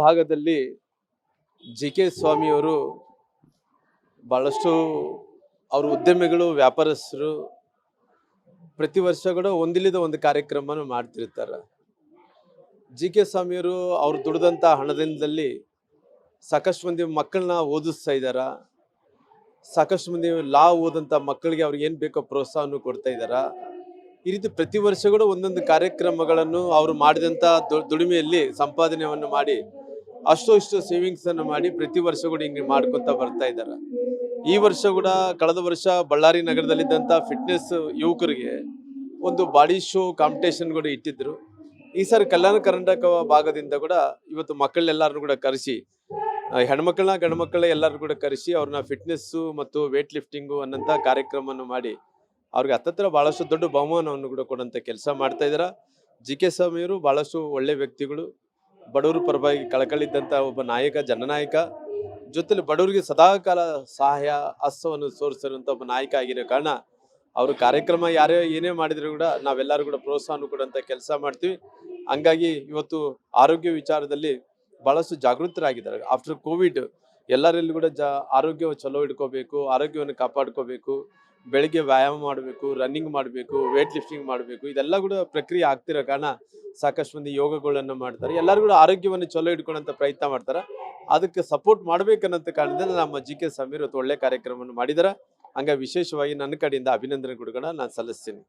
ಭಾಗದಲ್ಲಿ G K ಸ್ವಾಮಿಯವರು ಭಾಳಷ್ಟು ಅವರು ಉದ್ಯಮಿಗಳು, ವ್ಯಾಪಾರಸ್ಥರು ಪ್ರತಿ ವರ್ಷ ಕೂಡ ಒಂದಿಲ್ಲದ ಒಂದು ಕಾರ್ಯಕ್ರಮನ ಮಾಡ್ತಿರ್ತಾರೆ. ಜಿ ಕೆ ಸ್ವಾಮಿಯವರು ಅವ್ರು ದುಡಿದಂಥ ಹಣದಿಂದಲ್ಲಿ ಸಾಕಷ್ಟು ಮಂದಿ ಮಕ್ಕಳನ್ನ ಓದಿಸ್ತಾ ಇದ್ದಾರ. ಸಾಕಷ್ಟು ಮಂದಿ ಲಾ ಓದಂಥ ಮಕ್ಕಳಿಗೆ ಅವ್ರಿಗೆ ಏನು ಬೇಕೋ ಪ್ರೋತ್ಸಾಹನೂ ಕೊಡ್ತಾ ಇದ್ದಾರ. ಈ ರೀತಿ ಪ್ರತಿ ವರ್ಷ ಕೂಡ ಒಂದೊಂದು ಕಾರ್ಯಕ್ರಮಗಳನ್ನು ಅವರು ಮಾಡಿದಂಥ ದುಡಿಮೆಯಲ್ಲಿ ಸಂಪಾದನೆಯನ್ನು ಮಾಡಿ ಅಷ್ಟು ಇಷ್ಟು ಸೇವಿಂಗ್ಸ್ ಅನ್ನು ಮಾಡಿ ಪ್ರತಿ ವರ್ಷ ಕೂಡ ಹಿಂಗೆ ಮಾಡ್ಕೊತ ಬರ್ತಾ ಇದ್ದಾರೆ. ಈ ವರ್ಷ ಕೂಡ ಕಳೆದ ವರ್ಷ ಬಳ್ಳಾರಿ ನಗರದಲ್ಲಿದ್ದಂಥ ಫಿಟ್ನೆಸ್ ಯುವಕರಿಗೆ ಒಂದು ಬಾಡಿ ಶೋ ಕಾಂಪಿಟೇಷನ್ ಕೂಡ ಇಟ್ಟಿದ್ರು. ಈ ಸಾರಿ ಕಲ್ಯಾಣ ಕರ್ನಾಟಕ ಭಾಗದಿಂದ ಕೂಡ ಇವತ್ತು ಮಕ್ಕಳೆಲ್ಲರನ್ನು ಕೂಡ ಕರೆಸಿ ಹೆಣ್ಮಕ್ಳನ್ನ ಗಂಡು ಮಕ್ಕಳ ಎಲ್ಲರೂ ಕೂಡ ಕರೆಸಿ ಅವ್ರನ್ನ ಫಿಟ್ನೆಸ್ಸು ಮತ್ತು ವೇಟ್ ಲಿಫ್ಟಿಂಗು ಅನ್ನೋಂಥ ಕಾರ್ಯಕ್ರಮವನ್ನು ಮಾಡಿ ಅವ್ರಿಗೆ ಹತ್ತತ್ರ ಭಾಳಷ್ಟು ದೊಡ್ಡ ಬಹುಮಾನವನ್ನು ಕೂಡ ಕೊಡುವಂಥ ಕೆಲಸ ಮಾಡ್ತಾ ಇದ್ದಾರೆ ಜಿ ಕೆ ಸ್ವಾಮಿಯವರು ಭಾಳಷ್ಟು ಒಳ್ಳೆ ವ್ಯಕ್ತಿಗಳು. ಬಡವರು ಪರವಾಗಿ ಕಳಕಳಿದ್ದಂಥ ಒಬ್ಬ ನಾಯಕ, ಜನನಾಯಕ. ಜೊತೆಲಿ ಬಡವರಿಗೆ ಸದಾಕಾಲ ಸಹಾಯ, ಹಸ್ತವನ್ನು ತೋರಿಸಿರುವಂಥ ಒಬ್ಬ ನಾಯಕ ಆಗಿರೋ ಕಾರಣ ಅವರು ಕಾರ್ಯಕ್ರಮ ಯಾರೇ ಏನೇ ಮಾಡಿದ್ರು ಕೂಡ ನಾವೆಲ್ಲರೂ ಕೂಡ ಪ್ರೋತ್ಸಾಹನ ಕೊಡುವಂಥ ಕೆಲಸ ಮಾಡ್ತೀವಿ. ಹಂಗಾಗಿ ಇವತ್ತು ಆರೋಗ್ಯ ವಿಚಾರದಲ್ಲಿ ಭಾಳಷ್ಟು ಜಾಗೃತರಾಗಿದ್ದಾರೆ. ಆಫ್ಟರ್ ಕೋವಿಡ್ ಎಲ್ಲರಲ್ಲೂ ಕೂಡ ಜ, ಆರೋಗ್ಯ ಚಲೋ ಇಟ್ಕೋಬೇಕು, ಆರೋಗ್ಯವನ್ನು ಕಾಪಾಡ್ಕೋಬೇಕು. ಬೆಳಿಗ್ಗೆ ವ್ಯಾಯಾಮ ಮಾಡಬೇಕು ರನ್ನಿಂಗ್ ಮಾಡಬೇಕು ವೇಟ್ ಲಿಫ್ಟಿಂಗ್ ಮಾಡಬೇಕು ಇದೆಲ್ಲ ಕೂಡ ಪ್ರಕ್ರಿಯೆ ಆಗ್ತಿರೋ ಕಾರಣ ಸಾಕಷ್ಟು ಮಂದಿ ಯೋಗಗಳನ್ನು ಮಾಡ್ತಾರೆ. ಎಲ್ಲರೂ ಕೂಡ ಆರೋಗ್ಯವನ್ನು ಚಲೋ ಇಟ್ಕೊಳ್ಳೋಂಥ ಪ್ರಯತ್ನ ಮಾಡ್ತಾರೆ. ಅದಕ್ಕೆ ಸಪೋರ್ಟ್ ಮಾಡ್ಬೇಕನ್ನಂತ ಕಾರಣದಿಂದ ನಮ್ಮ ಜಿ ಕೆ ಸಮೀರ್ ಇವತ್ತು ಒಳ್ಳೆ ಕಾರ್ಯಕ್ರಮವನ್ನು ಮಾಡಿದ್ದಾರೆ. ಹಂಗ ವಿಶೇಷವಾಗಿ ನನ್ನ ಕಡೆಯಿಂದ ಅಭಿನಂದನೆ ಕೊಡ್ಕೊಂಡು ನಾನು ಸಲ್ಲಿಸ್ತೀನಿ.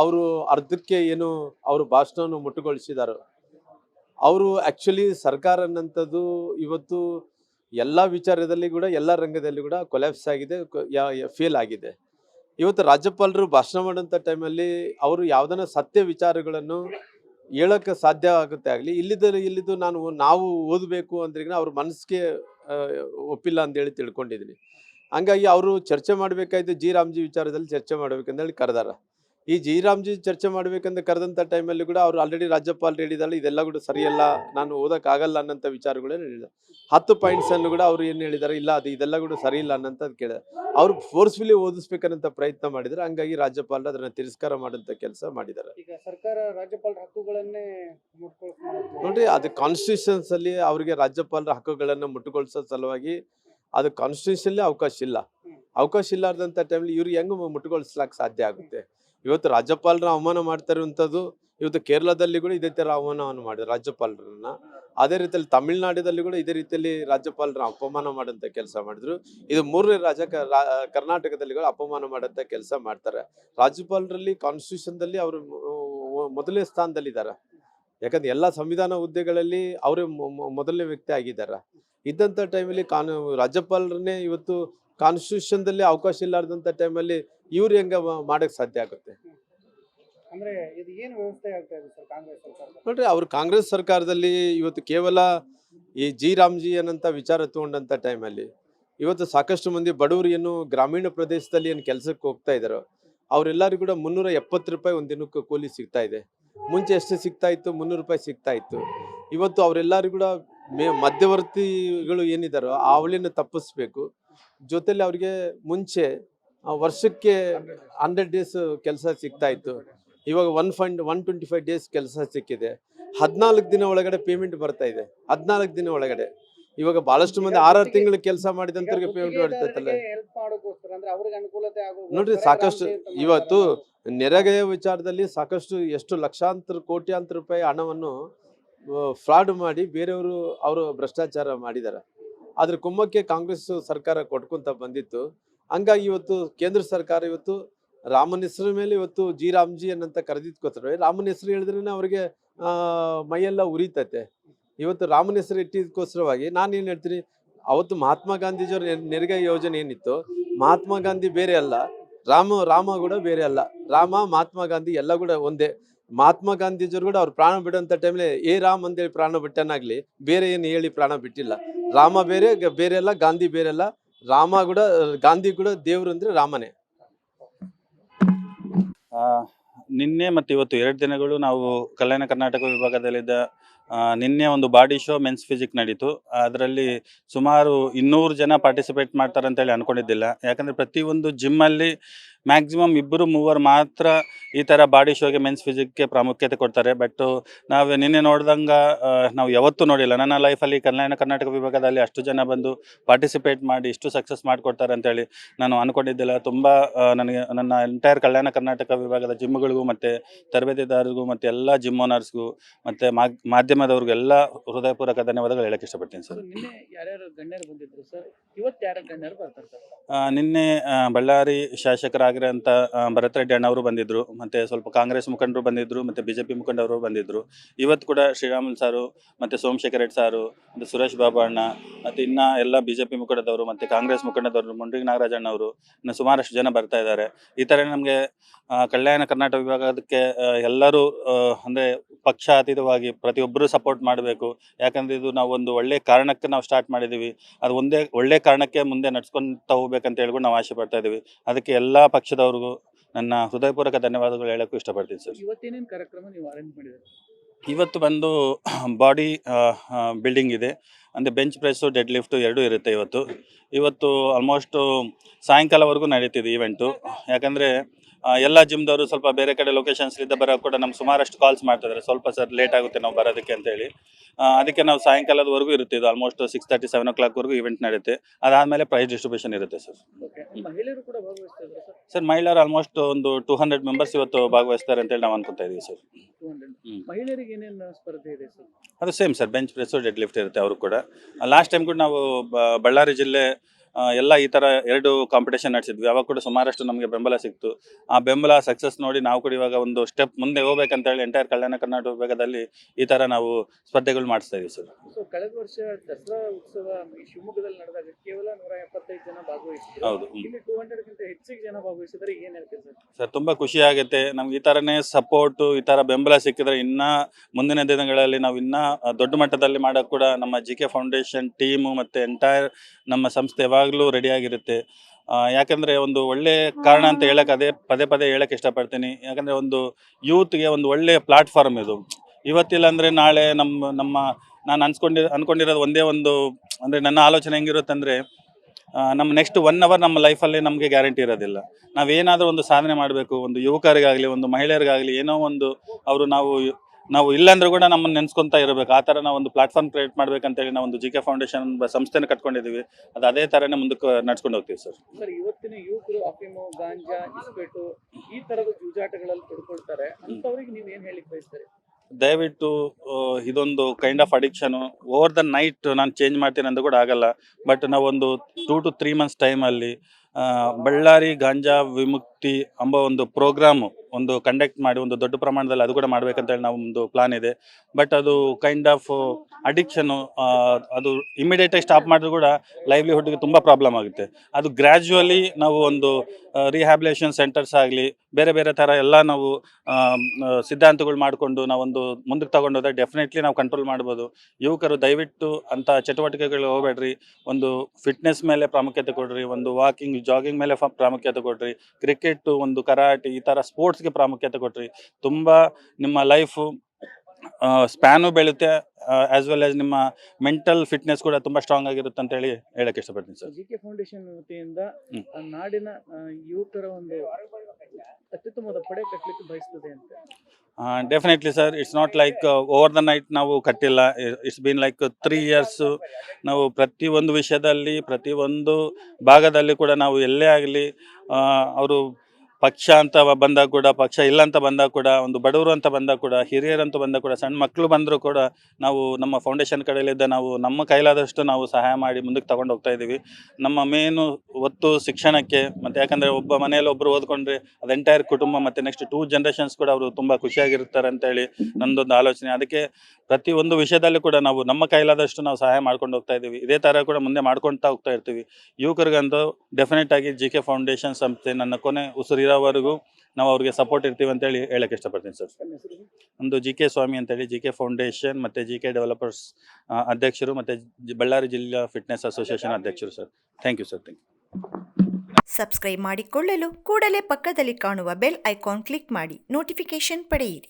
ಅವರು ಅರ್ಧಕ್ಕೆ ಏನು ಅವರು ಭಾಷಣವನ್ನು ಮುಟ್ಟುಗೊಳಿಸಿದಾರೋ ಅವರು ಆ್ಯಕ್ಚುಲಿ ಸರ್ಕಾರ ಅನ್ನಂಥದ್ದು ಇವತ್ತು ಎಲ್ಲ ವಿಚಾರದಲ್ಲಿ ಕೂಡ, ಎಲ್ಲ ರಂಗದಲ್ಲಿ ಕೂಡ ಕೊಲ್ಯಾಪ್ಸ್ ಆಗಿದೆ ಫೇಲ್ ಆಗಿದೆ. ಇವತ್ತು ರಾಜ್ಯಪಾಲರು ಭಾಷಣ ಮಾಡೋಂಥ ಟೈಮಲ್ಲಿ ಅವರು ಯಾವುದನ್ನ ಸತ್ಯ ವಿಚಾರಗಳನ್ನು ಹೇಳಕ್ಕೆ ಸಾಧ್ಯ ಆಗುತ್ತೆ ಆಗಲಿ, ಇಲ್ಲಿದ್ದ, ಇಲ್ಲಿದ್ದು ನಾನು ನಾವು ಓದಬೇಕು ಅಂದ್ರೆ ಅವ್ರ ಮನಸ್ಸಿಗೆ ಒಪ್ಪಿಲ್ಲ ಅಂತೇಳಿ ತಿಳ್ಕೊಂಡಿದ್ದೀನಿ ಹಂಗಾಗಿ ಅವರು ಚರ್ಚೆ ಮಾಡಬೇಕಾಯ್ತು ಜಿ ರಾಮ್ಜಿ ವಿಚಾರದಲ್ಲಿ ಚರ್ಚೆ ಮಾಡ್ಬೇಕಂದೇಳಿ ಕರೆದಾರ. ಈ ಜಿ ರಾಮ್ಜಿ ಚರ್ಚೆ ಮಾಡ್ಬೇಕಂತ ಕರೆದಂಥ ಟೈಮಲ್ಲಿ ಕೂಡ ಅವ್ರು ಆಲ್ರೆಡಿ ರಾಜ್ಯಪಾಲರು ಹೇಳಿದಾಳೆ ಇದೆಲ್ಲ ಕೂಡ ಸರಿಯಲ್ಲ ನಾನು ಓದಕ್ಕಾಗಲ್ಲ ಅನ್ನಂತ ವಿಚಾರಗಳೇ ಹೇಳಿದ ಹತ್ತು ಪಾಯಿಂಟ್ಸ್ ಅನ್ನು ಕೂಡ ಅವ್ರು ಏನು ಹೇಳಿದಾರೆ ಇಲ್ಲ ಅದು ಇದೆಲ್ಲ ಕೂಡ ಸರಿ ಇಲ್ಲ ಅನ್ನೋಂಥದ್ದು ಕೇಳಿದ. ಅವ್ರು ಫೋರ್ಸ್ಫುಲಿ ಓದಿಸ್ಬೇಕನ್ನಂತ ಪ್ರಯತ್ನ ಮಾಡಿದ್ರು ಹಂಗಾಗಿ ರಾಜ್ಯಪಾಲರು ಅದನ್ನ ತಿರಸ್ಕಾರ ಮಾಡುವಂತ ಕೆಲಸ ಮಾಡಿದ್ದಾರೆ ಈಗ ಸರ್ಕಾರ ರಾಜ್ಯಪಾಲರ ಹಕ್ಕುಗಳನ್ನೇ ನೋಡ್ರಿ ಅದು ಕಾನ್ಸ್ಟಿಟ್ಯೂಷನ್ಸ್ ಅಲ್ಲಿ ಅವರಿಗೆ ರಾಜ್ಯಪಾಲರ ಹಕ್ಕುಗಳನ್ನು ಮುಟ್ಟುಗೊಳಿಸೋ ಸಲುವಾಗಿ ಅದು ಕಾನ್ಸ್ಟಿಟ್ಯೂಷನ್ಲಿ ಅವಕಾಶ ಇಲ್ಲ. ಅವಕಾಶ ಇಲ್ಲಾರ್ದಂಥ ಟೈಮಲ್ಲಿ ಇವ್ರು ಹೆಂಗ್ ಮುಟ್ಟುಗೊಳಿಸ್ಲಾಕ್ ಸಾಧ್ಯ ಆಗುತ್ತೆ? ಇವತ್ತು ರಾಜ್ಯಪಾಲರ ಅವಮಾನ ಮಾಡ್ತಾರಂಥದ್ದು ಇವತ್ತು ಕೇರಳದಲ್ಲಿ ಕೂಡ ಇದೇ ತರ ಅವಮಾನವನ್ನು ಮಾಡಿದ್ರು ರಾಜ್ಯಪಾಲರನ್ನ. ಅದೇ ರೀತಿಯಲ್ಲಿ ತಮಿಳುನಾಡಿನಲ್ಲಿ ಕೂಡ ಇದೇ ರೀತಿಯಲ್ಲಿ ರಾಜ್ಯಪಾಲರ ಅಪಮಾನ ಮಾಡೋಂಥ ಕೆಲಸ ಮಾಡಿದ್ರು. ಇದು ಮೂರನೇ ರಾಜ್ಯ ಕರ್ನಾಟಕದಲ್ಲಿ ಕೂಡ ಅಪಮಾನ ಮಾಡೋಂಥ ಕೆಲಸ ಮಾಡ್ತಾರೆ. ರಾಜ್ಯಪಾಲರಲ್ಲಿ ಕಾನ್ಸ್ಟಿಟ್ಯೂಷನ್ದಲ್ಲಿ ಅವರು ಮೊದಲನೇ ಸ್ಥಾನದಲ್ಲಿದ್ದಾರೆ. ಯಾಕಂದ್ರೆ ಎಲ್ಲ ಸಂವಿಧಾನ ಹುದ್ದೆಗಳಲ್ಲಿ ಅವರೇ ಮೊದಲನೇ ವ್ಯಕ್ತಿ ಆಗಿದ್ದಾರೆ. ಇದ್ದಂಥ ಟೈಮಲ್ಲಿ ಕಾನು, ರಾಜ್ಯಪಾಲರನ್ನೇ ಇವತ್ತು ಕಾನ್ಸ್ಟಿಟ್ಯೂಷನ್ದಲ್ಲಿ ಅವಕಾಶ ಇಲ್ಲಾರ್ದಂಥ ಟೈಮಲ್ಲಿ ಇವ್ರು ಹೆಂಗ ಮಾಡಕ್ ಸಾಧ್ಯ ಆಗುತ್ತೆ. ಅಂದ್ರೆ ಇದು ಏನು ವ್ಯವಸ್ಥೆ ಆಗ್ತಾ ಇದೆ ಸರ್ ಕಾಂಗ್ರೆಸ್ ಸರ್ಕಾರ ನೋಡ್ರಿ ಅವ್ರು ಕಾಂಗ್ರೆಸ್ ಸರ್ಕಾರದಲ್ಲಿ ಇವತ್ತು ಕೇವಲ ಈ ಜಿ ರಾಮ್ಜಿ ಅನ್ನಂತ ವಿಚಾರ ತಗೊಂಡಂತ ಟೈಮಲ್ಲಿ ಇವತ್ತು ಸಾಕಷ್ಟು ಮಂದಿ ಬಡವರು ಏನು ಗ್ರಾಮೀಣ ಪ್ರದೇಶದಲ್ಲಿ ಏನು ಕೆಲಸಕ್ಕೆ ಹೋಗ್ತಾ ಇದ್ದಾರೋ ಅವರೆಲ್ಲರಿಗೂ ಕೂಡ ಮುನ್ನೂರ ಎಪ್ಪತ್ತು ರೂಪಾಯಿ ಒಂದು ದಿನಕ್ಕೆ ಕೂಲಿ ಸಿಗ್ತಾ ಇದೆ. ಮುಂಚೆ ಎಷ್ಟು ಸಿಗ್ತಾ ಇತ್ತು? ಮುನ್ನೂರು ರೂಪಾಯಿ ಸಿಗ್ತಾ ಇತ್ತು. ಇವತ್ತು ಅವರೆಲ್ಲರೂ ಕೂಡ ಮೇ ಮಧ್ಯವರ್ತಿಗಳು ಏನಿದ್ದಾರೋ ಆ ಅವಳಿನ ತಪ್ಪಿಸ್ಬೇಕು. ಜೊತೆಲಿ ಅವ್ರಿಗೆ ಮುಂಚೆ ವರ್ಷಕ್ಕೆ ಹಂಡ್ರೆಡ್ ಡೇಸ್ ಕೆಲಸ ಸಿಗ್ತಾ ಇತ್ತು. ಇವಾಗ one fund one twenty five days ಕೆಲಸ ಸಿಕ್ಕಿದೆ. ಹದಿನಾಲ್ಕು ದಿನ ಒಳಗಡೆ ಪೇಮೆಂಟ್ ಬರ್ತಾ ಇದೆ. ಹದಿನಾಲ್ಕು ದಿನ ಒಳಗಡೆ. ಇವಾಗ ಬಹಳಷ್ಟು ಮಂದಿ ಆರಾರು ತಿಂಗಳು ಕೆಲಸ ಮಾಡಿದಂತವ್ರಿಗೆ ಪೇಮೆಂಟ್ ಬರ್ತೈತಲ್ಲ ನೋಡ್ರಿ ಸಾಕಷ್ಟು ಇವತ್ತು ನೆರೆಗೆಯ ವಿಚಾರದಲ್ಲಿ ಸಾಕಷ್ಟು ಎಷ್ಟು ಲಕ್ಷಾಂತರ ಕೋಟ್ಯಾಂತರ ರೂಪಾಯಿ ಹಣವನ್ನು ಫ್ರಾಡ್ ಮಾಡಿ ಬೇರೆಯವರು ಅವರು ಭ್ರಷ್ಟಾಚಾರ ಮಾಡಿದ್ದಾರೆ. ಅದ್ರ ಕುಮ್ಮಕ್ಕೆ ಕಾಂಗ್ರೆಸ್ ಸರ್ಕಾರ ಕೊಟ್ಕೊಂತ ಬಂದಿತ್ತು. ಹಂಗಾಗಿ ಇವತ್ತು ಕೇಂದ್ರ ಸರ್ಕಾರ ಇವತ್ತು ರಾಮನ ಹೆಸರು ಮೇಲೆ ಇವತ್ತು ಜಿ ರಾಮ್ಜಿ ಅನ್ನಂತ ಕರೆದಿದ್ಕೋತಾರೆ. ರಾಮನ ಹೆಸರು ಹೇಳಿದ್ರೆ ಅವ್ರಿಗೆ ಮೈಯೆಲ್ಲ ಉರಿತೈತೆ. ಇವತ್ತು ರಾಮನ ಹೆಸರು ಇಟ್ಟಿದ್ದಕ್ಕೋಸ್ಕರವಾಗಿ ನಾನು ಏನು ಹೇಳ್ತೀನಿ, ಅವತ್ತು ಮಹಾತ್ಮ ಗಾಂಧೀಜಿಯವ್ರ ನೆರಿಗೆ ಯೋಜನೆ ಏನಿತ್ತು, ಮಹಾತ್ಮ ಗಾಂಧಿ ಬೇರೆ ಅಲ್ಲ, ರಾಮ ರಾಮ ಕೂಡ ಬೇರೆ ಅಲ್ಲ, ರಾಮ, ಮಹಾತ್ಮ ಗಾಂಧಿ ಎಲ್ಲ ಕೂಡ ಒಂದೇ. ಮಹಾತ್ಮ ಗಾಂಧೀಜಿಯವರು ಕೂಡ ಅವ್ರು ಪ್ರಾಣ ಬಿಡೋಂಥ ಟೈಮಲ್ಲಿ ಏ ರಾಮ್ ಅಂತೇಳಿ ಪ್ರಾಣ ಬಿಟ್ಟನಾಗ್ಲಿ, ಬೇರೆ ಏನು ಹೇಳಿ ಪ್ರಾಣ ಬಿಟ್ಟಿಲ್ಲ. ರಾಮ ಬೇರೆ ಬೇರೆ ಅಲ್ಲ, ಗಾಂಧಿ ಬೇರೆ ಅಲ್ಲ ರಾಮ ಕೂಡ ಗಾಂಧಿ ಕೂಡ ದೇವ್ರು ಅಂದ್ರೆ ರಾಮನೇ. ಆ, ನಿನ್ನೆ ಮತ್ತೆ ಇವತ್ತು ಎರಡು ದಿನಗಳು ನಾವು ಕಲ್ಯಾಣ ಕರ್ನಾಟಕ ವಿಭಾಗದಲ್ಲಿದ್ದ ನಿನ್ನೆ ಒಂದು ಬಾಡಿ ಶೋ ಮೆನ್ಸ್ ಫಿಸಿಕ್ ನಡೀತು. ಅದರಲ್ಲಿ ಸುಮಾರು ಇನ್ನೂರು ಜನ ಪಾರ್ಟಿಸಿಪೇಟ್ ಮಾಡ್ತಾರೆ ಅಂತೇಳಿ ಅನ್ಕೊಂಡಿದ್ದಿಲ್ಲ. ಯಾಕಂದ್ರೆ ಪ್ರತಿಯೊಂದು ಜಿಮ್ಮಲ್ಲಿ ಮ್ಯಾಕ್ಸಿಮಮ್ ಇಬ್ಬರು ಮೂವರು ಮಾತ್ರ ಈ ಥರ ಬಾಡಿ ಶೋಗೆ ಮೆನ್ಸ್ ಫಿಸಿಕ್ಗೆ ಪ್ರಾಮುಖ್ಯತೆ ಕೊಡ್ತಾರೆ. ಬಟ್ ನಾವು ನಿನ್ನೆ ನೋಡ್ದಂಗೆ ನಾವು ಯಾವತ್ತೂ ನೋಡಿಲ್ಲ. ನನ್ನ ಲೈಫಲ್ಲಿ ಕಲ್ಯಾಣ ಕರ್ನಾಟಕ ವಿಭಾಗದಲ್ಲಿ ಅಷ್ಟು ಜನ ಬಂದು ಪಾರ್ಟಿಸಿಪೇಟ್ ಮಾಡಿ ಇಷ್ಟು ಸಕ್ಸಸ್ ಮಾಡಿಕೊಡ್ತಾರೆ ಅಂತೇಳಿ ನಾನು ಅಂದ್ಕೊಂಡಿದ್ದಿಲ್ಲ ತುಂಬ ನನಗೆ ನನ್ನ ಎಂಟೈರ್ ಕಲ್ಯಾಣ ಕರ್ನಾಟಕ ವಿಭಾಗದ ಜಿಮ್ಗಳಿಗೂ ಮತ್ತು ತರಬೇತಿದಾರರಿಗೂ ಮತ್ತು ಎಲ್ಲ ಜಿಮ್ ಓನರ್ಸ್ಗೂ ಮತ್ತು ಮಾಧ್ಯಮದವ್ರಿಗೂ ಎಲ್ಲ ಹೃದಯಪೂರ್ವಕ ಧನ್ಯವಾದಗಳು ಹೇಳಕ್ಕೆ ಇಷ್ಟಪಡ್ತೀನಿ ಸರ್. ನಿನ್ನೆ ಬಳ್ಳಾರಿ ಗಣ್ಯರು ಬಂದಿದ್ರು ಅಂತ ಭರತ್ ರೆಡ್ಡಿ ಅಣ್ಣವರು ಬಂದಿದ್ರು, ಮತ್ತೆ ಸ್ವಲ್ಪ ಕಾಂಗ್ರೆಸ್ ಮುಖಂಡರು ಬಂದಿದ್ರು, ಮತ್ತೆ ಬಿಜೆಪಿ ಮುಖಂಡವರು ಬಂದಿದ್ರು. ಇವತ್ತು ಕೂಡ ಶ್ರೀರಾಮುಲ್ ಸಾರು, ಮತ್ತೆ ಸೋಮಶೇಖರ್ ರೆಡ್ಡಿ ಸಾರು, ಮತ್ತೆ ಸುರೇಶ್ ಬಾಬು ಅಣ್ಣ, ಮತ್ತೆ ಇನ್ನ ಎಲ್ಲ ಬಿಜೆಪಿ ಮುಖಂಡದವರು, ಮತ್ತೆ ಕಾಂಗ್ರೆಸ್ ಮುಖಂಡದವರು, ಮುಂಡ್ರಿಗ್ ನಾಗರಾಜ್ ಅಣ್ಣವರು ಇನ್ನು ಸುಮಾರಷ್ಟು ಜನ ಬರ್ತಾ ಇದ್ದಾರೆ ಈ ತರ ನಮಗೆ ಕಲ್ಯಾಣ ಕರ್ನಾಟಕ ವಿಭಾಗಕ್ಕೆ ಎಲ್ಲರೂ ಅಂದ್ರೆ ಪಕ್ಷ ಅತೀತವಾಗಿ ಪ್ರತಿಯೊಬ್ಬರು ಸಪೋರ್ಟ್ ಮಾಡಬೇಕು. ಯಾಕಂದ್ರೆ ಇದು ನಾವು ಒಂದು ಒಳ್ಳೆ ಕಾರಣಕ್ಕೆ ನಾವು ಸ್ಟಾರ್ಟ್ ಮಾಡಿದೀವಿ. ಅದು ಒಂದೇ ಒಳ್ಳೆ ಕಾರಣಕ್ಕೆ ಮುಂದೆ ನಡ್ಸ್ಕೊಂತ ಹೋಗ್ಬೇಕಂತ ಹೇಳ್ಕೊಂಡು ನಾವು ಆಸೆ ಪಡ್ತಾ ಇದೀವಿ. ಅದಕ್ಕೆ ಎಲ್ಲ ಪಕ್ಷದವ್ರಿಗೂ ನನ್ನ ಹೃದಯಪೂರ್ವಕ ಧನ್ಯವಾದಗಳು ಹೇಳಕ್ಕೂ ಇಷ್ಟಪಡ್ತೀನಿ ಸರ್. ಇವತ್ತೇನೇನು ಕಾರ್ಯಕ್ರಮ ನೀವು ಅರೇಂಜ್ ಮಾಡಿದ್ದೀರಿ? ಇವತ್ತು ಬಂದು ಬಾಡಿ ಬಿಲ್ಡಿಂಗ್ ಇದೆ. ಅಂದರೆ ಬೆಂಚ್ ಪ್ರೆಸ್ಸು ಡೆಡ್ ಲಿಫ್ಟು ಎರಡೂ ಇರುತ್ತೆ ಇವತ್ತು. ಇವತ್ತು ಆಲ್ಮೋಸ್ಟು ಸಾಯಂಕಾಲವರೆಗೂ ನಡೀತಿದೆ ಈವೆಂಟು ಯಾಕಂದರೆ ಎಲ್ಲ ಜಿಮ್ದವರು ಸ್ವಲ್ಪ ಬೇರೆ ಕಡೆ ಲೊಕೇಶನ್ಸ್ಲಿದ್ದ ಬರೋ ಕೂಡ ನಮ್ಗೆ ಸುಮಾರಷ್ಟು ಕಾಲ್ಸ್ ಮಾಡ್ತಿದ್ದಾರೆ ಸ್ವಲ್ಪ ಸರ್ ಲೇಟ್ ಆಗುತ್ತೆ ನಾವು ಬರೋದಕ್ಕೆ ಅಂತೇಳಿ. ಹೇಳಿ ಅದಕ್ಕೆ ನಾವು ಸಾಯಂಕಾಲದವರೆಗೂ ಇರುತ್ತೆ ಇದು almost six thirty seven o ಕ್ಲಾಕ್ವರೆಗೂ event ನಡೆಯುತ್ತೆ ಅದಾದಮೇಲೆ ಪ್ರೈಸ್ ಡಿಸ್ಟ್ರಿಬ್ಯೂಷನ್ ಇರುತ್ತೆ ಸರ್ ಸರ್ ಮಹಿಳೆಯರು ಆಲ್ಮೋಸ್ಟ್ ಒಂದು ಟೂ ಹಂಡ್ರೆಡ್ ಮೆಂಬರ್ಸ್ ಇವತ್ತು ಭಾಗವಹಿಸ್ತಾರೆ ಅಂತೇಳಿ ನಾವು ಅನ್ಕೊತಾ ಇದೀವಿ ಸರ್ ಅದು same sir bench press deadlift ಇರುತ್ತೆ ಅವರು ಕೂಡ. ಲಾಸ್ಟ್ ಟೈಮ್ ಕೂಡ ನಾವು ಬಳ್ಳಾರಿ ಜಿಲ್ಲೆ ಎಲ್ಲ ಈ ಥರ ಎರಡು ಕಾಂಪಿಟೇಷನ್ ನಡೆಸಿದ್ವಿ. ಅವಾಗ ಕೂಡ ಸುಮಾರಷ್ಟು ನಮಗೆ ಬೆಂಬಲ ಸಿಕ್ತು. ಆ ಬೆಂಬಲ ಸಕ್ಸಸ್ ನೋಡಿ ನಾವು ಕೂಡ ಇವಾಗ ಒಂದು ಸ್ಟೆಪ್ ಮುಂದೆ ಹೋಗ್ಬೇಕಂತ ಹೇಳಿ ಎಂಟೈರ್ ಕಲ್ಯಾಣ ಕರ್ನಾಟಕ ವಿಭಾಗದಲ್ಲಿ ಈ ಥರ ನಾವು ಸ್ಪರ್ಧೆಗಳು ಮಾಡಿಸ್ತಾ ಇದೀವಿ ಸರ್. ಕಳೆದ ವರ್ಷ ದಸರಾ ಉತ್ಸವ ಶಿವಮೊಗ್ಗದಲ್ಲಿ ನಡೆದಾಗ ಕೇವಲ ನೂರ ಎಪ್ಪತ್ತೈದು ಜನ ಭಾಗವಹಿಸಿದ್ರು. ಹೌದು. ಟೂ ಹಂಡ್ರೆಡ್ಗಿಂತ ಹೆಚ್ಚಿಗೆ ಜನ ಭಾಗವಹಿಸಿದ್ರೆ ಏನ್ ಹೇಳ್ತೀರಿ ಸರ್? ಸರ್ ತುಂಬ ಖುಷಿ ಆಗುತ್ತೆ. ನಮ್ಗೆ ಈ ಥರನೇ ಸಪೋರ್ಟು ಈ ಥರ ಬೆಂಬಲ ಸಿಕ್ಕಿದ್ರೆ ಇನ್ನ ಮುಂದಿನ ದಿನಗಳಲ್ಲಿ ನಾವು ಇನ್ನ ದೊಡ್ಡ ಮಟ್ಟದಲ್ಲಿ ಮಾಡೋಕ್ಕೆ ಕೂಡ ನಮ್ಮ ಜಿ ಕೆ ಫೌಂಡೇಶನ್ ಟೀಮು ಮತ್ತು ಎಂಟೈರ್ ನಮ್ಮ ಸಂಸ್ಥೆ ಯಾವಾಗಲೂ ರೆಡಿಯಾಗಿರುತ್ತೆ ಯಾಕಂದರೆ ಒಂದು ಒಳ್ಳೆ ಕಾರಣ ಅಂತ ಹೇಳಕ್ಕೆ ಅದೇ ಪದೇ ಪದೇ ಹೇಳಕ್ಕೆ ಇಷ್ಟಪಡ್ತೀನಿ. ಯಾಕಂದರೆ ಒಂದು ಯೂತ್ಗೆ ಒಂದು ಒಳ್ಳೆ ಪ್ಲಾಟ್ಫಾರ್ಮ್ ಇದು. ಇವತ್ತಿಲ್ಲ ಅಂದರೆ ನಾಳೆ ನಮ್ಮ ನಮ್ಮ ನಾನು ಅನ್ಸ್ಕೊಂಡಿ ಅನ್ಕೊಂಡಿರೋದು ಒಂದೇ ಒಂದು ಅಂದರೆ ನನ್ನ ಆಲೋಚನೆ ಹೆಂಗಿರುತ್ತೆ ಅಂದರೆ ನಮ್ಮ ನೆಕ್ಸ್ಟ್ ಒನ್ ಅವರ್ ನಮ್ಮ ಲೈಫಲ್ಲೇ ನಮಗೆ ಗ್ಯಾರಂಟಿ ಇರೋದಿಲ್ಲ. ನಾವೇನಾದರೂ ಒಂದು ಸಾಧನೆ ಮಾಡಬೇಕು ಒಂದು ಯುವಕರಿಗಾಗಲಿ ಒಂದು ಮಹಿಳೆಯರಿಗಾಗಲಿ ಏನೋ ಒಂದು ಅವರು ನಾವು ನಾವು ಇಲ್ಲಾಂದ್ರೂ ಕೂಡ ನಮ್ಮನ್ನು ನೆನೆಸ್ಕೊಂತ ಇರಬೇಕು. ಆ ಥರ ನಾವು ಒಂದು ಪ್ಲಾಟ್ಫಾರ್ಮ್ ಕ್ರಿಯೇಟ್ ಮಾಡ್ಬೇಕಂತೇಳಿ ನಾವು ಒಂದು ಜಿ ಕೆ ಫೌಂಡೇಶನ್ ಸಂಸ್ಥೆನ ಕಟ್ಕೊಂಡಿದ್ದೀವಿ ಅದು ಅದೇ ಥರನೇ ಮುಂದಕ್ಕೆ ನಡ್ಸ್ಕೊಂಡು ಹೋಗ್ತೀವಿ ಸರ್. ಸರ್ ಇವತ್ತಿನ ಯುವಕರು ಅಫೀಮು ಗಾಂಜಾ ಇಸ್ಪೇಟು ಈ ಥರದ ಜೂಜಾಟಗಳಲ್ಲಿ ಪಡ್ಕೊಳ್ತಾರೆ. ಅಂತವ್ರಿಗೆ ನೀವು ಏನು ಹೇಳಿಕ್ ಬಯಸ್ತಾರೆ? ದಯವಿಟ್ಟು ಇದೊಂದು kind of addiction over the night ನಾನು ಚೇಂಜ್ ಮಾಡ್ತೀನಿ ಅಂತ ಕೂಡ ಆಗಲ್ಲ. ಬಟ್ ನಾವೊಂದು ಟೂ ಟು ತ್ರೀ ಮಂತ್ಸ್ ಟೈಮಲ್ಲಿ ಬಳ್ಳಾರಿ ಗಾಂಜಾ ವಿಮುಕ್ತಿ ಎಂಬ ಒಂದು ಪ್ರೋಗ್ರಾಮು, ಒಂದು ಕಂಡಕ್ಟ್ ಮಾಡಿ, ಒಂದು ದೊಡ್ಡ ಪ್ರಮಾಣದಲ್ಲಿ ಅದು ಕೂಡ ಮಾಡ್ಬೇಕಂತೇಳಿ ನಾವು ಒಂದು ಪ್ಲಾನ್ ಇದೆ. ಬಟ್ ಅದು ಕೈಂಡ್ ಆಫ್ ಅಡಿಕ್ಷನ್ ಅದು ಇಮಿಡಿಯೇಟಾಗಿ ಸ್ಟಾಪ್ ಮಾಡಿದ್ರು ಕೂಡ ಲೈವ್ಲಿಹುಡ್ಗೆ ತುಂಬ ಪ್ರಾಬ್ಲಮ್ ಆಗುತ್ತೆ. ಅದು ಗ್ರ್ಯಾಜುವಲಿ ನಾವು ಒಂದು ರಿಹ್ಯಾಬಿಲೇಷನ್ ಸೆಂಟರ್ಸ್ ಆಗಲಿ, ಬೇರೆ ಬೇರೆ ಥರ ಎಲ್ಲ ನಾವು ಸಿದ್ಧಾಂತಗಳು ಮಾಡಿಕೊಂಡು ನಾವೊಂದು ಮುಂದಕ್ಕೆ ತಗೊಂಡೋದ್ರೆ ಡೆಫಿನೆಟ್ಲಿ ನಾವು ಕಂಟ್ರೋಲ್ ಮಾಡ್ಬೋದು. ಯುವಕರು ದಯವಿಟ್ಟು ಅಂಥ ಚಟುವಟಿಕೆಗಳು ಹೋಗಬೇಡ್ರಿ. ಒಂದು ಫಿಟ್ನೆಸ್ ಮೇಲೆ ಪ್ರಾಮುಖ್ಯತೆ ಕೊಡ್ರಿ, ಒಂದು ವಾಕಿಂಗ್ ಜಾಗಿಂಗ್ ಮೇಲೆ ಪ್ರಾಮುಖ್ಯತೆ ಕೊಡ್ರಿ. ಕ್ರಿಕೆಟ್ ಒಂದು ಕರಾಟೆ ಈ ಥರ ಸ್ಪೋರ್ಟ್ಸ್ಗೆ ಪ್ರಾಮುಖ್ಯತೆ ಕೊಟ್ರಿ. ತುಂಬಾ ನಿಮ್ಮ ಲೈಫ್ ಸ್ಪ್ಯಾನು ಬೆಳುತ್ತೆ ಆಸ್ ವೆಲ್ ಆಸ್ ನಿಮ್ಮ ಮೆಂಟಲ್ ಫಿಟ್ನೆಸ್ ಕೂಡ ತುಂಬಾ ಸ್ಟ್ರಾಂಗ್ ಆಗಿರುತ್ತೆ ಅಂತ ಹೇಳಿ ಹೇಳಕ್ಕೆ ಇಷ್ಟಪಡ್ತೀನಿ ಸರ್. ಜಿ ಕೆ ಫೌಂಡೇಶನ್ ವತಿಯಿಂದ ನಾಡಿನ ಯುವಕರ ಒಂದು ಅತ್ಯುತ್ತಮವಾದ ಪಡೆ ಕಟ್ಟಲಿಕ್ಕೆ ಬಯಸ್ತದೆ ಅಂತ. Definitely sir it's not like over the night ನಾವು ಕಟ್ಟಿಲ್ಲ. It's been like three years ನಾವು ಪ್ರತಿಯೊಂದು ವಿಷಯದಲ್ಲಿ ಪ್ರತಿಯೊಂದು ಭಾಗದಲ್ಲಿ ಕೂಡ ನಾವು ಎಲ್ಲೇ ಆಗಲಿ ಅವರು ಪಕ್ಷ ಅಂತ ಬಂದಾಗ ಕೂಡ, ಪಕ್ಷ ಇಲ್ಲ ಅಂತ ಬಂದಾಗ ಕೂಡ, ಒಂದು ಬಡವರು ಅಂತ ಬಂದಾಗ ಕೂಡ ಹಿರಿಯರಂತ ಬಂದಾಗ ಕೂಡ, ಸಣ್ಣ ಮಕ್ಕಳು ಬಂದರೂ ಕೂಡ ನಾವು ನಮ್ಮ ಫೌಂಡೇಶನ್ ಕಡೆಯಲ್ಲಿದ್ದ ನಾವು, ನಮ್ಮ ಕೈಲಾದಷ್ಟು ನಾವು ಸಹಾಯ ಮಾಡಿ ಮುಂದಕ್ಕೆ ತಗೊಂಡು ಹೋಗ್ತಾ ಇದ್ದೀವಿ. ನಮ್ಮ ಮೇನು ಒತ್ತು ಶಿಕ್ಷಣಕ್ಕೆ, ಮತ್ತು ಯಾಕಂದರೆ ಒಬ್ಬ ಮನೆಯಲ್ಲಿ ಒಬ್ಬರು ಓದ್ಕೊಂಡ್ರೆ ಅದು ಎಂಟೈರ್ ಕುಟುಂಬ ಮತ್ತು ನೆಕ್ಸ್ಟ್ ಟೂ ಜನ್ರೇಷನ್ಸ್ ಕೂಡ ಅವರು ತುಂಬ ಖುಷಿಯಾಗಿರ್ತಾರೆ ಅಂತೇಳಿ ನಂದೊಂದು ಆಲೋಚನೆ. ಅದಕ್ಕೆ ಪ್ರತಿ ಒಂದು ವಿಷಯದಲ್ಲೂ ಕೂಡ ನಾವು ನಮ್ಮ ಕೈಲಾದಷ್ಟು ನಾವು ಸಹಾಯ ಮಾಡ್ಕೊಂಡು ಹೋಗ್ತಾ ಇದ್ದೀವಿ. ಇದೇ ಥರ ಕೂಡ ಮುಂದೆ ಮಾಡ್ಕೊಳ್ತಾ ಹೋಗ್ತಾ ಇರ್ತೀವಿ. ಯುವಕರಿಗಂತೂ ಡೆಫಿನೆಟ್ ಆಗಿ ಜಿ ಕೆ ಫೌಂಡೇಶನ್ ಸಂಸ್ಥೆ ನನ್ನ ಕೊನೆ ಉಸಿರಿರೋವರೆಗೂ ನಾವು ಅವ್ರಿಗೆ ಸಪೋರ್ಟ್ ಇರ್ತೀವಿ ಅಂತೇಳಿ ಹೇಳಕ್ಕೆ ಇಷ್ಟಪಡ್ತೀನಿ ಸರ್ ಒಂದು ಜಿ ಕೆ ಸ್ವಾಮಿ ಅಂತೇಳಿ ಜಿ ಕೆ ಫೌಂಡೇಶನ್ ಮತ್ತು ಜಿ ಕೆ ಡೆವಲಪರ್ಸ್ ಅಧ್ಯಕ್ಷರು ಮತ್ತು ಬಳ್ಳಾರಿ ಜಿಲ್ಲಾ ಫಿಟ್ನೆಸ್ ಅಸೋಸಿಯೇಷನ್ ಅಧ್ಯಕ್ಷರು sir thank you sir thank you subscribe ಮಾಡಿಕೊಳ್ಳಲು ಕೂಡಲೇ ಪಕ್ಕದಲ್ಲಿ ಕಾಣುವ ಬೆಲ್ ಐಕಾನ್ ಕ್ಲಿಕ್ ಮಾಡಿ ನೋಟಿಫಿಕೇಶನ್ ಪಡೆಯಿರಿ.